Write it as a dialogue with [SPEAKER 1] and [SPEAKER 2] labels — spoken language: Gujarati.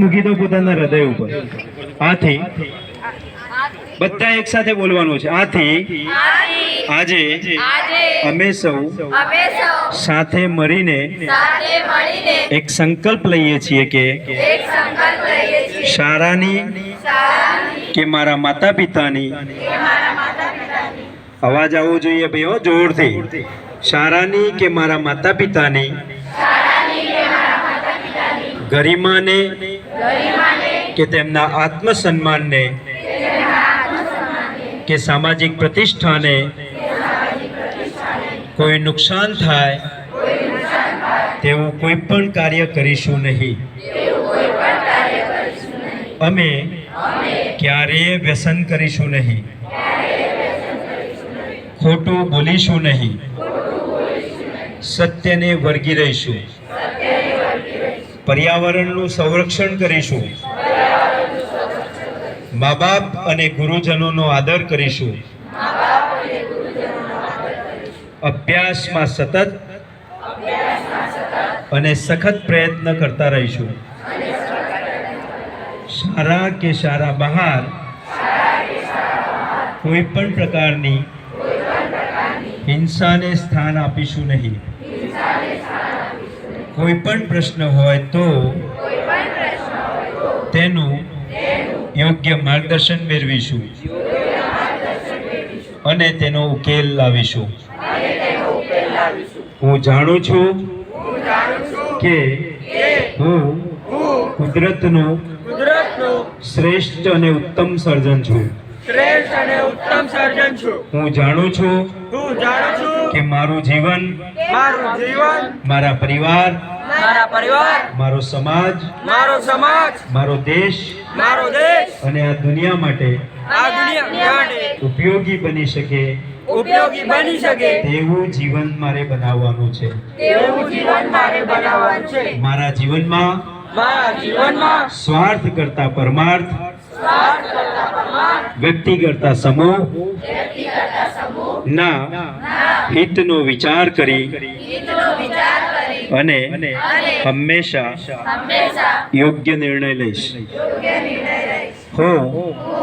[SPEAKER 1] મૂકી દો પોતાના હૃદય ઉપર. આથી બધા એક સાથે બોલવાનું છે. આથી આજે અમે સૌ સાથે મળીને એક સંકલ્પ લઈએ છીએ કે શાળાની કે મારા માતા પિતાની અવાજ આવવો જોઈએ ભાઈ હો જોરથી. શાળાની કે મારા માતા પિતાની ગરિમાને કે તેમના આત્મસન્માનને, કે સામાજિક પ્રતિષ્ઠાને, કોઈ નુકસાન થાય તેવું કોઈ પણ કાર્ય કરીશું નહીં. અમે ક્યારેય વ્યસન કરીશું નહીં. ખોટું બોલીશું નહીં. સત્યને વર્ગી રહીશું. પર્યાવરણનું સંરક્ષણ કરીશું. મા બાપ અને ગુરુજનોનો આદર કરીશું. અભ્યાસમાં સતત અને સખત પ્રયત્ન કરતા રહીશું. સારા કે સારા બહાર કોઈ પણ પ્રકારની હિંસાને સ્થાન આપીશું નહીં. કોઈ પણ પ્રશ્ન હોય તો તેનું યોગ્ય માર્ગદર્શન મેળવીશું. અને તેનો ઉકેલ લાવીશું. હું જાણું છું કે હું કુદરતનું
[SPEAKER 2] કુદરતનું
[SPEAKER 1] શ્રેષ્ઠ અને ઉત્તમ સર્જન છું.
[SPEAKER 2] શ્રેષ્ઠ અને ઉત્તમ સર્જન છું.
[SPEAKER 1] હું જાણું છું
[SPEAKER 2] હું જાણું છું
[SPEAKER 1] કે મારું જીવન
[SPEAKER 2] મારું જીવન
[SPEAKER 1] મારા પરિવાર
[SPEAKER 2] મારા પરિવાર
[SPEAKER 1] મારો સમાજ
[SPEAKER 2] મારો સમાજ
[SPEAKER 1] મારો દેશ
[SPEAKER 2] મારો દેશ
[SPEAKER 1] અને આ દુનિયા માટે
[SPEAKER 2] આ દુનિયા માટે
[SPEAKER 1] ઉપયોગી બની શકે.
[SPEAKER 2] ઉપયોગી બની શકે.
[SPEAKER 1] તેવું જીવન મારે બનાવવાનું છે.
[SPEAKER 2] તેવું જીવન મારે બનાવવાનું છે.
[SPEAKER 1] મારા જીવનમાં
[SPEAKER 2] મારા જીવનમાં
[SPEAKER 1] સ્વાર્થ કરતા પરમાર્થ વ્યક્તિ કરતા સમૂહ. ના હિતનો વિચાર કરી
[SPEAKER 3] કરી.
[SPEAKER 1] અને હંમેશા
[SPEAKER 3] હંમેશા
[SPEAKER 1] યોગ્ય નિર્ણય લઈશ.
[SPEAKER 3] યોગ્ય નિર્ણય લઈશ.
[SPEAKER 1] હું